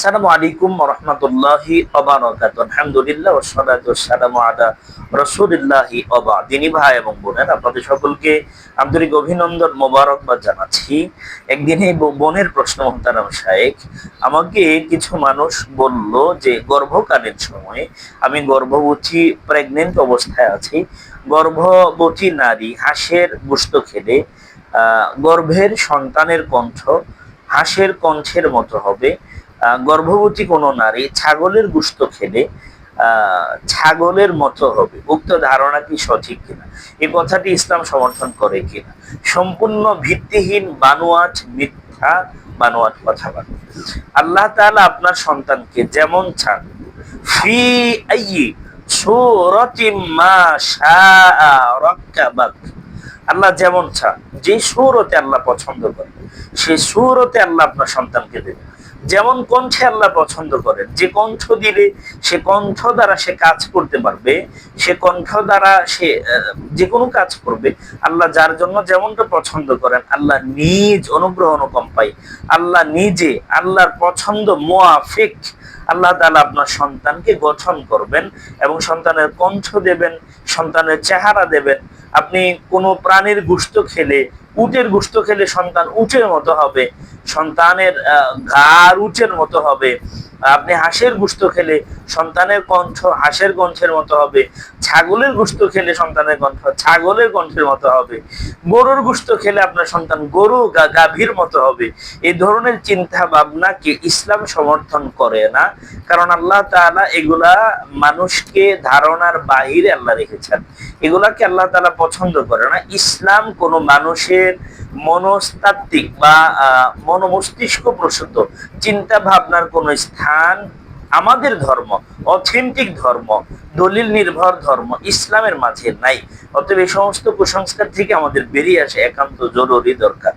আসসালামু আলাইকুম রহমতুল্লাহি অবারকাত আলহামদুলিল্লাহ ওসলাতু ওয়াসসালামু আলা রাসূলিল্লাহি ওয়া দিনী ভাই এবং বোনের, আপনাদের সকলকে আন্তরিক অভিনন্দন মোবারকবাদ জানাচ্ছি। একদিন এই বোনের প্রশ্ন, মোহতারাম শায়েখ, আমাকে কিছু মানুষ বলল যে, গর্ভকালীন সময়ে আমি গর্ভবতী প্রেগনেন্ট অবস্থায় আছি। গর্ভবতী নারী হাঁসের গোস্ত খেলে গর্ভের সন্তানের কণ্ঠ হাঁসের কণ্ঠের মতো হবে। গর্ভবতী কোনো নারী ছাগলের গুস্ত খেলে ছাগলের মতো হবে। উক্ত ধারণা কি সঠিক কিনা? এ কথাটি ইসলাম সমর্থন করে কিনা? সম্পূর্ণ ভিত্তিহীন বানোয়াট মিথ্যা বানোয়াট কথাবার্তা। আল্লাহ তাআলা আপনার সন্তানকে যেমন চান মা আল্লাহ যেমন চান, যে সুরতে আল্লাহ পছন্দ করে সেই সুরতে আল্লাহ আপনার সন্তানকে দেবেন। যেমন কণ্ঠে আল্লাহ পছন্দ করেন, যে কণ্ঠ দিলে সে কণ্ঠ দ্বারা সে কাজ করতে পারবে, সে কণ্ঠ দ্বারা সে যে কোনো কাজ করবে, আল্লাহ যার জন্য যেমনটা পছন্দ করেন, আল্লাহ নিজ অনুগ্রহ অনুকম্পাই আল্লাহ নিজে, আল্লাহর পছন্দ মোয়াফিক, আল্লাহ তাআলা আপনার সন্তানকে গঠন করবেন এবং সন্তানের কণ্ঠ দেবেন, সন্তানের চেহারা দেবেন আপনি কোনো প্রাণীর গুস্ত খেলে, উটের গুস্ত খেলে সন্তান উঁচের মতো হবে, সন্তানের ঘাড় উটের মতো হবে, আপনি হাঁসের গুস্ত খেলে সন্তানের কণ্ঠ হাঁসের কণ্ঠের মতো হবে, ছাগলের গুস্ত খেলে সন্তানের কণ্ঠ, ছাগলের কণ্ঠের মতো হবে। গরুর গুস্ত খেলে আপনার সন্তান গরু গাভীর মতো হবে। এই ধরনের চিন্তা ভাবনাকে ইসলাম সমর্থন করে না? কারণ আল্লাহ তাআলা এগুলা মানুষকে ধারণার বাহিরে আল্লাহ রেখেছেন। এগুলাকে আল্লাহ তালা পছন্দ করে না। ইসলাম কোনো মানুষের মনস্তাত্ত্বিক বা মনোমস্তিষ্ক প্রসূত চিন্তা ভাবনার কোনো স্থান আমাদের ধর্ম, অথেন্টিক ধর্ম, দলিল নির্ভর ধর্ম ইসলামের মাঝে নাই। অতএব এই সমস্ত কুসংস্কার থেকে আমাদের বেরিয়ে আসে একান্ত জরুরি দরকার।